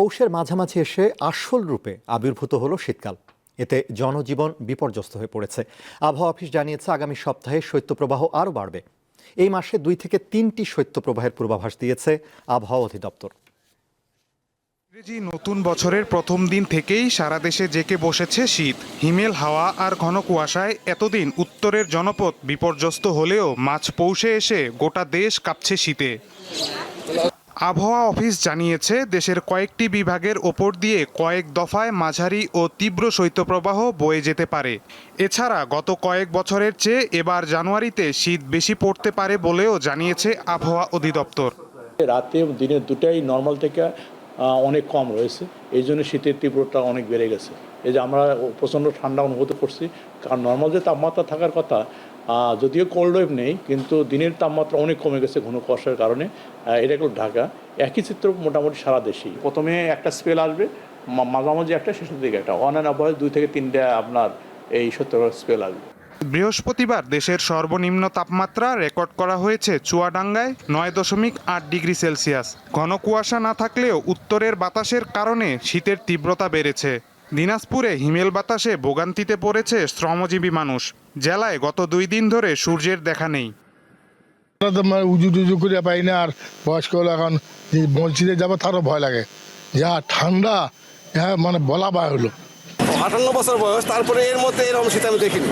পৌষের মাঝামাঝি এসে আসল রূপে আবির্ভূত হলো শীতকাল। এতে জনজীবন বিপর্যস্ত হয়ে পড়েছে। আবহাওয়া অফিস জানিয়েছে আগামী সপ্তাহে শৈত্যপ্রবাহ আরও বাড়বে। এই মাসে দুই থেকে তিনটি শৈত্যপ্রবাহের পূর্বাভাস দিয়েছে আবহাওয়া অধিদপ্তর। ইংরেজি নতুন বছরের প্রথম দিন থেকেই সারা দেশে জেকে বসেছে শীত। হিমেল, হাওয়া আর ঘন কুয়াশায় এতদিন উত্তরের জনপদ বিপর্যস্ত হলেও মাছ পৌষে এসে গোটা দেশ কাঁপছে শীতে। আবহাওয়া অফিস জানিয়েছে, দেশের কয়েকটি বিভাগের ওপর দিয়ে কয়েক দফায় মাঝারি ও তীব্র শৈত্যপ্রবাহ বয়ে যেতে পারে। এছাড়া গত কয়েক বছরের চেয়ে এবার জানুয়ারিতে শীত বেশি পড়তে পারে বলেও জানিয়েছে আবহাওয়া অধিদপ্তর। রাতে দিনে দুটাই নর্মাল থেকে অনেক কম রয়েছে। এই জন্য শীতের তীব্রতা অনেক বেড়ে গেছে। এই যে আমরা প্রচণ্ড ঠান্ডা অনুভূত করছি। কারণ নর্মাল যে তাপমাত্রা থাকার কথা যদিও কোল্ড ওয়েভ নেই, কিন্তু দিনের তাপমাত্রা অনেক কমে গেছে ঘন কুয়াশার কারণে। এটা হলো ঢাকা। একই চিত্র মোটামুটি সারা দেশেই। প্রথমে একটা স্পেল আসবে মাঝামাঝি একটা, শেষের দিকে একটা। অন অ্যান্ড অফ দুই থেকে তিনটা আপনার এই সত্তর স্পেল আসবে। বৃহস্পতিবার দেশের সর্বনিম্ন তাপমাত্রা রেকর্ড করা হয়েছে চুয়াডাঙ্গায় নয় দশমিক আট ডিগ্রি সেলসিয়াস। ঘন কুয়াশা না থাকলেও উত্তরের বাতাসের কারণে শীতের তীব্রতা বেড়েছে। দিনাজপুরে হিমেল বাতাসে ভোগান্তিতে পড়েছে শ্রমজীবী মানুষ। জেলায় গত দুই দিন ধরে সূর্যের দেখা নেই। আমরা তো উজু টুজু করে পাই না আর বয়স্ক হলে এখন যে মসজিদে যাব তারও ভয় লাগে। যা ঠান্ডা হ্যাঁ মানে বলা বা হলো আটান্ন বছর বয়স তারপরে এর মধ্যে এরকম শীত আমি দেখিনি।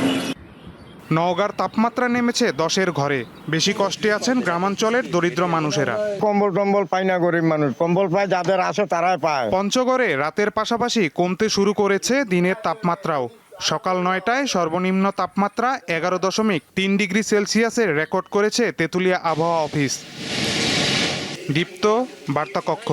নওগাঁর তাপমাত্রা নেমেছে দশের ঘরে। বেশি কষ্টে আছেন গ্রামাঞ্চলের দরিদ্র মানুষেরা। কম্বল টম্বল পায় না গরিব মানুষ। কম্বল পায় যাদের আছে তারাই পায়। পঞ্চগড়ে রাতের পাশাপাশি কমতে শুরু করেছে দিনের তাপমাত্রাও। সকাল নয়টায় সর্বনিম্ন তাপমাত্রা এগারো দশমিক তিন ডিগ্রি সেলসিয়াসের রেকর্ড করেছে তেঁতুলিয়া আবহাওয়া অফিস। দীপ্ত বার্তা কক্ষ